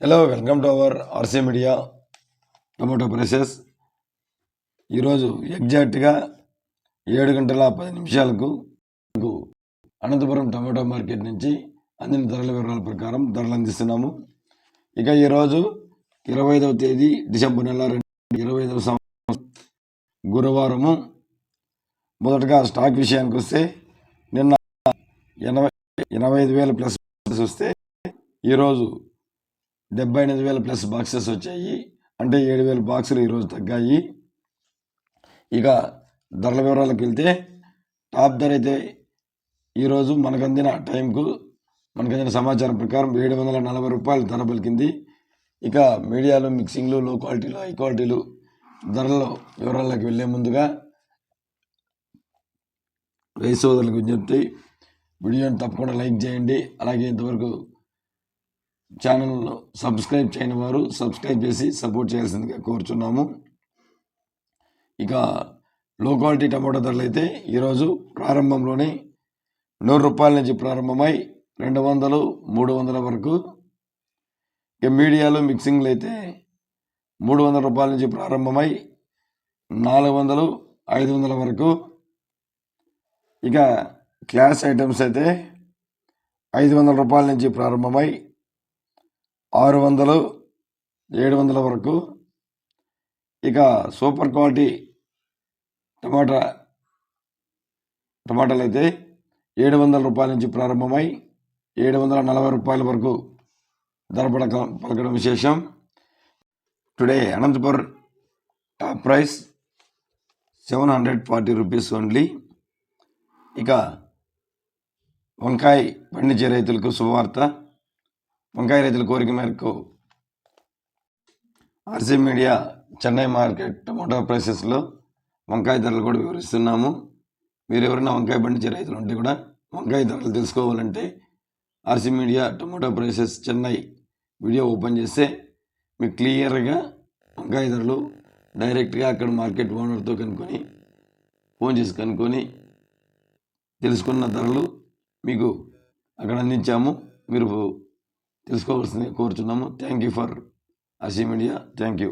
Hello welcome to our RC media tomato prices ఈరోజు ఎగ్జాక్ట్గా ఏడు గంటల పది నిమిషాలకు అనంతపురం టమాటో మార్కెట్ నుంచి అందిన ధరల వివరాల ప్రకారం ధరలు అందిస్తున్నాము. ఇక ఈరోజు ఇరవై ఐదవ తేదీ డిసెంబర్ నెల రెండు ఇరవై ఐదవ సంవత్సరం గురువారము. మొదటగా స్టాక్ విషయానికి వస్తే నిన్న ఎనభై ఎనభై ఐదు వేల ప్లస్ వస్తే ఈరోజు డెబ్బై ఎనిమిది వేల ప్లస్ బాక్సెస్ వచ్చాయి. అంటే ఏడు వేల బాక్సులు ఈరోజు తగ్గాయి. ఇక ధరల వివరాలకు వెళ్తే టాప్ ధర అయితే ఈరోజు మనకు అందిన టైంకు మనకు అందిన సమాచారం ప్రకారం ఏడు వందల నలభై రూపాయలు ధర పలికింది. ఇక మీడియాలో మిక్సింగ్లు లో క్వాలిటీలు హై క్వాలిటీలు ధరల వివరాలకు వెళ్ళే ముందుగా రైతు సోదరులకు విజ్ఞప్తి. వీడియోని తప్పకుండా లైక్ చేయండి. అలాగే ఇంతవరకు ఛానల్ను సబ్స్క్రైబ్ చేయని వారు సబ్స్క్రైబ్ చేసి సపోర్ట్ చేయాల్సిందిగా కోరుచున్నాము. ఇక లో క్వాలిటీ టమాటో ధరలు అయితే ఈరోజు ప్రారంభంలోనే నూరు రూపాయల నుంచి ప్రారంభమై రెండు వందలు మూడు వందల వరకు. ఇక మీడియాలో మిక్సింగ్లు అయితే మూడు వందల రూపాయల నుంచి ప్రారంభమై నాలుగు వందలు ఐదు వందల వరకు. ఇక క్లాస్ ఐటమ్స్ అయితే ఐదు వందల రూపాయల నుంచి ప్రారంభమై ఆరు వందలు ఏడు వందల వరకు. ఇక సూపర్ క్వాలిటీ టమాటా టమాటాలు అయితే ఏడు వందల రూపాయల నుంచి ప్రారంభమై ఏడు వందల నలభై రూపాయల వరకు ధర పడక పలకడం విశేషం. Today Anantapur top price seven hundred forty rupees only. ఇక వంకాయ పండించే రైతులకు శుభవార్త. వంకాయ రైతుల కోరిక మేరకు RC media Chennai market tomato ప్రైసెస్లో వంకాయ ధరలు కూడా వివరిస్తున్నాము. మీరు ఎవరైనా వంకాయ పండించే రైతులు ఉంటే కూడా వంకాయ ధరలు తెలుసుకోవాలంటే RC media tomato prices Chennai video open చేస్తే మీకు క్లియర్గా వంకాయ ధరలు డైరెక్ట్గా అక్కడ మార్కెట్ ఓనర్తో కనుక్కొని ఫోన్ చేసి కనుక్కొని తెలుసుకున్న ధరలు మీకు అక్కడ అందించాము. మీరు తెలుసుకోవాల్సింది కోరుచున్నాము. Thank you for RC media thank you